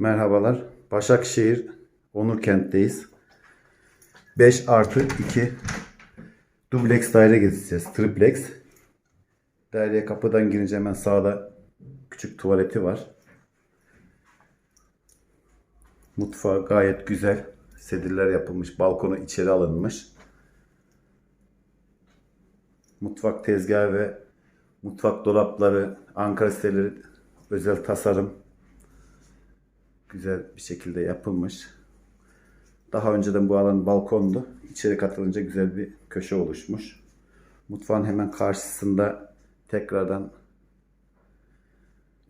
Merhabalar. Başakşehir Onurkent'teyiz. 5 artı 2 dubleks daire gezeceğiz. Triplex. Daireye kapıdan girince hemen sağda küçük tuvaleti var. Mutfağı gayet güzel. Sedirler yapılmış. Balkonu içeri alınmış. Mutfak tezgahı ve mutfak dolapları, Ankara siteleri özel tasarım güzel bir şekilde yapılmış. Daha önceden bu alan balkondu. İçeri katılınca güzel bir köşe oluşmuş. Mutfağın hemen karşısında tekrardan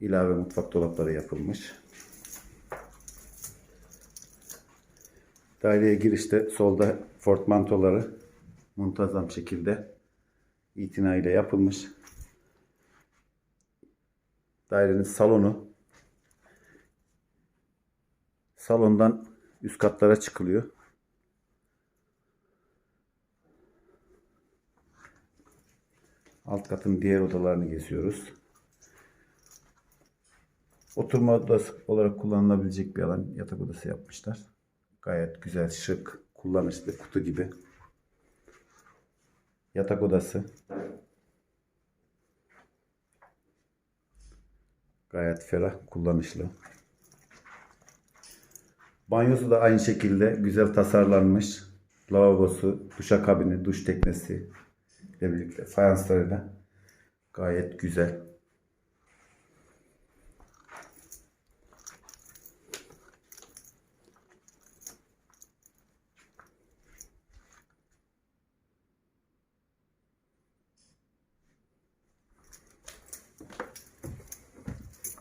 ilave mutfak dolapları yapılmış. Daireye girişte solda portmantoları muntazam şekilde itinayla yapılmış. Dairenin salonu salondan üst katlara çıkılıyor. Alt katın diğer odalarını geziyoruz. Oturma odası olarak kullanılabilecek bir alan yatak odası yapmışlar. Gayet güzel, şık, kullanışlı, kutu gibi. Yatak odası. Gayet ferah, kullanışlı. Banyosu da aynı şekilde güzel tasarlanmış. Lavabosu, duşakabini, duş teknesi ile birlikte fayanslarıyla gayet güzel.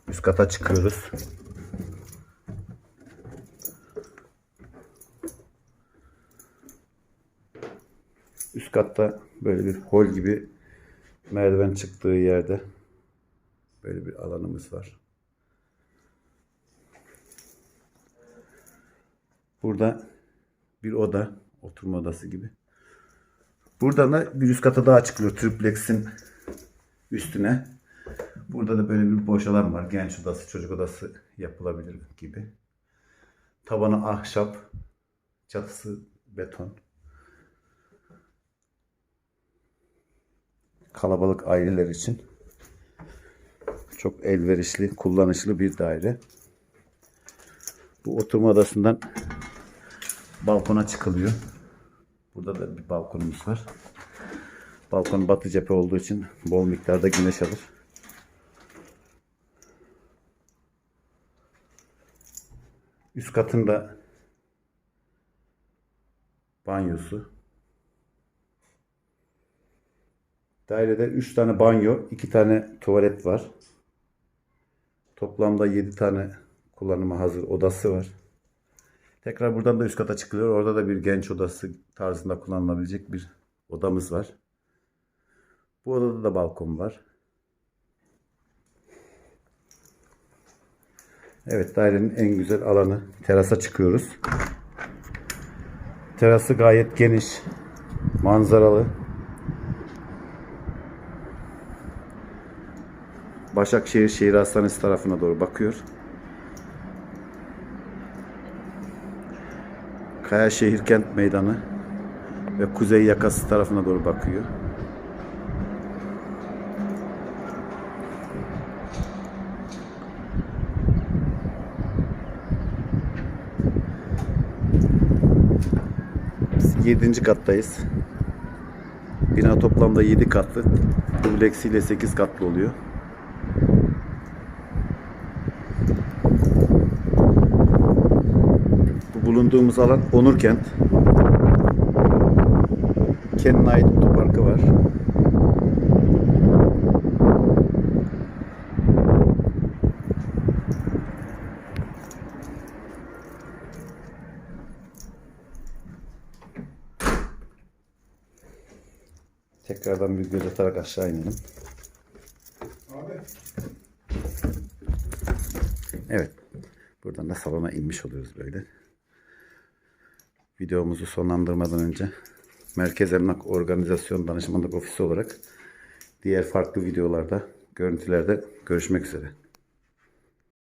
Üst kata çıkıyoruz. Üst katta böyle bir hol gibi merdiven çıktığı yerde böyle bir alanımız var. Burada bir oda, oturma odası gibi. Buradan da bir üst kata daha çıkılıyor triplex'in üstüne. Burada da böyle bir boş alan var. Genç odası, çocuk odası yapılabilir gibi. Tabanı ahşap, çatısı beton. Kalabalık aileler için çok elverişli, kullanışlı bir daire. Bu oturma odasından balkona çıkılıyor. Burada da bir balkonumuz var. Balkon batı cephe olduğu için bol miktarda güneş alır. Üst katında banyosu. Dairede 3 tane banyo, 2 tane tuvalet var. Toplamda 7 tane kullanıma hazır odası var. Tekrar buradan da üst kata çıkılıyor. Orada da bir genç odası tarzında kullanılabilecek bir odamız var. Bu odada da balkon var. Evet dairenin en güzel alanı. Terasa çıkıyoruz. Terası gayet geniş. Manzaralı. Başakşehir Şehir Hastanesi tarafına doğru bakıyor. Kaya Şehir Kent Meydanı ve Kuzey Yakası tarafına doğru bakıyor. Biz 7. kattayız. Bina toplamda 7 katlı. Dubleksiyle 8 katlı oluyor. Bu bulunduğumuz alan Onurkent. Kendine ait otoparkı var. Tekrardan bir göz atarak aşağı inelim. Evet. Buradan da salona inmiş oluyoruz böyle. Videomuzu sonlandırmadan önce Merkez Emlak Organizasyon Danışmanlık Ofisi olarak diğer farklı videolarda, görüntülerde görüşmek üzere.